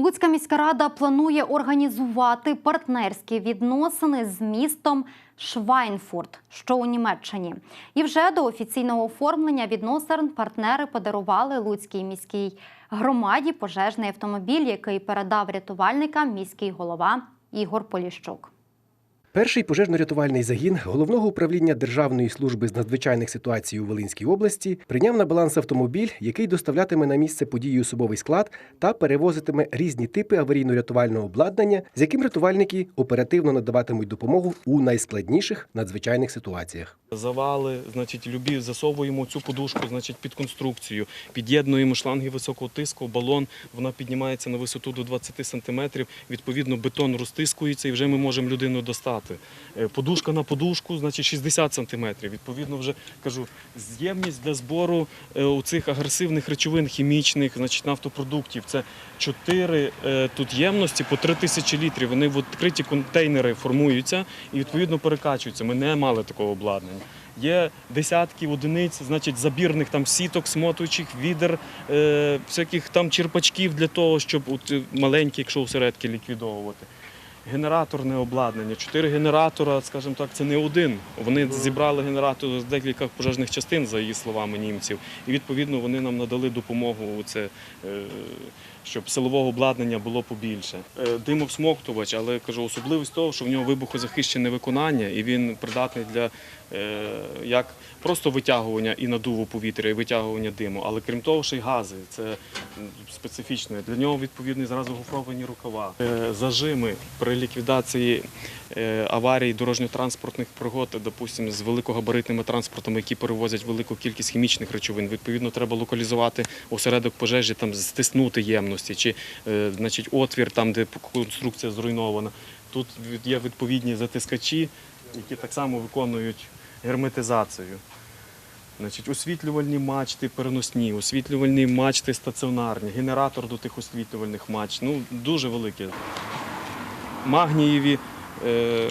Луцька міська рада планує організувати партнерські відносини з містом Швайнфурт, що у Німеччині. І вже до офіційного оформлення відносин партнери подарували Луцькій міській громаді пожежний автомобіль, який передав рятувальникам міський голова Ігор Поліщук. Перший пожежно-рятувальний загін головного управління Державної служби з надзвичайних ситуацій у Волинській області прийняв на баланс автомобіль, який доставлятиме на місце події особовий склад та перевозитиме різні типи аварійно-рятувального обладнання, з яким рятувальники оперативно надаватимуть допомогу у найскладніших надзвичайних ситуаціях. Завали, значить, любі засовуємо цю подушку, значить, під конструкцію, під'єднуємо шланги високого тиску, балон, вона піднімається на висоту до 20 сантиметрів. Відповідно, бетон розтискується і вже ми можемо людину достати. Е, Подушка на подушку, значить 60 сантиметрів. Відповідно, вже кажу, з'ємність для збору е, цих агресивних речовин хімічних, значить, нафтопродуктів. Це 4 тут ємності по 3 тисячі літрів. Вони в відкриті контейнери формуються і відповідно перекачуються. Ми не мали такого обладнання. Є десятки одиниць, значить, забірних там сіток, смотуючих, відер, е, всяких там черпачків для того, щоб от, е, маленькі, якщо всередки ліквідовувати. Генераторне обладнання. Чотири генератора, скажімо так, це не один. Вони зібрали генератор з декілька пожежних частин, за її словами німців. І відповідно вони нам надали допомогу це, е, щоб силового обладнання було побільше. Е, Димовсмоктувач, але кажу, особливість того, що в нього вибухозахищене виконання, і він придатний для е, як просто витягування і надуву повітря, і витягування диму. Але крім того, ще й гази. Це специфічне. Для нього відповідні зразу гофровані рукава. Зажими при ліквідації е, аварій дорожньо-транспортних пригод, допустимо, з великогабаритними транспортами, які перевозять велику кількість хімічних речовин. Відповідно, треба локалізувати осередок пожежі, там стиснути ємності, чи е, значить, отвір там, де конструкція зруйнована. Тут є відповідні затискачі, які так само виконують герметизацію. Значить, освітлювальні мачти переносні, освітлювальні мачти стаціонарні, генератор до тих освітлювальних мачт. Ну, дуже велике. Магнієві е,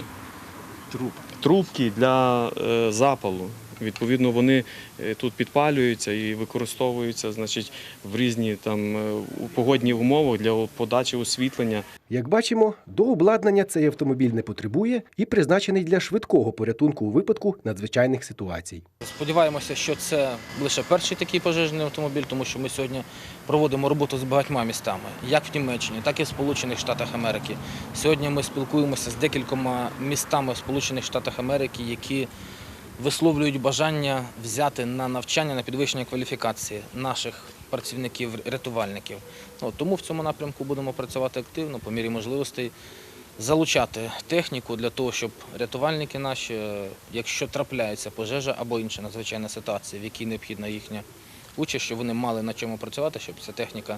трубки для е, запалу. Відповідно, вони е, тут підпалюються і використовуються значить, в різні там, е, у погодні умови для подачі освітлення. Як бачимо, до обладнання цей автомобіль не потребує і призначений для швидкого порятунку у випадку надзвичайних ситуацій. Сподіваємося, що це лише перший такий пожежний автомобіль, тому що ми сьогодні проводимо роботу з багатьма містами, як в Німеччині, так і в Сполучених Штатах Америки. Сьогодні ми спілкуємося з декількома містами в Сполучених Штатах Америки, які висловлюють бажання взяти на навчання на підвищення кваліфікації наших працівників-рятувальників. Ну, тому в цьому напрямку будемо працювати активно, по мірі можливостей залучати техніку для того, щоб рятувальники наші, е, якщо трапляється пожежа або інша надзвичайна ситуація, в якій необхідна їхня участь, щоб вони мали на чому працювати, щоб ця техніка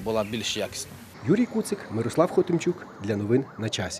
була більш якісна. Юрій Куцик, Мирослав Хотимчук для новин на часі.